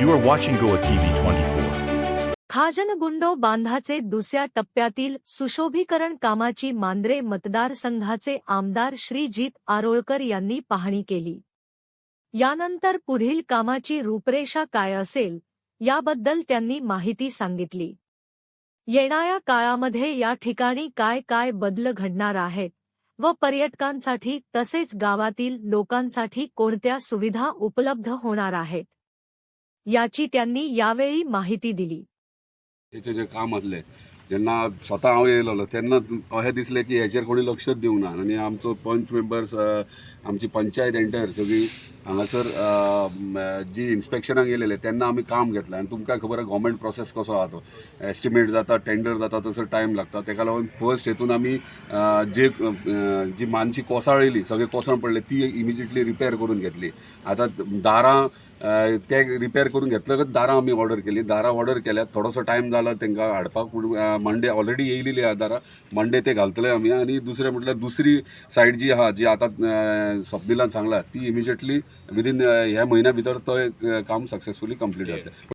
You are watching Goa TV twenty four खाजनगुंडो बांधाचे दुसऱ्या टप्प्यातील सुशोभीकरण कामाची मांद्रे मतदारसंघाचे आमदार श्रीजीत आरोळकर यांनी पाहणी केली. यानंतर पुढील कामाची रूपरेषा काय असेल याबद्दल त्यांनी माहिती सांगितली. येणाऱ्या काळामध्ये या ठिकाणी काय काय बदल घडणार आहेत व पर्यटकांसाठी तसेच गावातील लोकांसाठी कोणत्या सुविधा उपलब्ध होणार आहेत याची त्यांनी यावेळी माहिती दिली. त्याचे जे काम असले जेन्ना स्वता हांव येयलो तेन्ना अशें दिसलें की हेचेर कोणी लक्षच दिवना आनी आमचो पंच मेंबर्स आमची पंचायत एंटर सगळी हांगासर जी इन्स्पेक्शनाक गेलेले तेन्ना आमी काम घेतलें. आनी तुमकां खबर आहा? गव्हर्मेंट प्रोसेस कसो आहा तो एस्टिमेट जाता टेंडर जाता तसो टायम लागता. तेका लागून फर्स्ट हेतून आमी जे जी मानची येयली सगळे कोसळ पडले ती इमिजिएटली रिपेर करून घेतली. आतां दारां ते रिपेर करून घेतलकच दारां आमी ऑर्डर केली. दारां ऑर्डर केल्यात थोडोसो टायम जाला तांकां हाडपाक पूण मंडे ऑलरेडी येयलेली आहा दारां. मंडे ते घालतले आमी आनी दुसरें म्हटल्यार दुसरी सायड जी आहा जी आतां स्वप्निलान सांगला ती इमिजिएटली विदीन ह्या म्हयन्या भितर तो एक, काम सक्सेसफुली कंप्लीट जातलें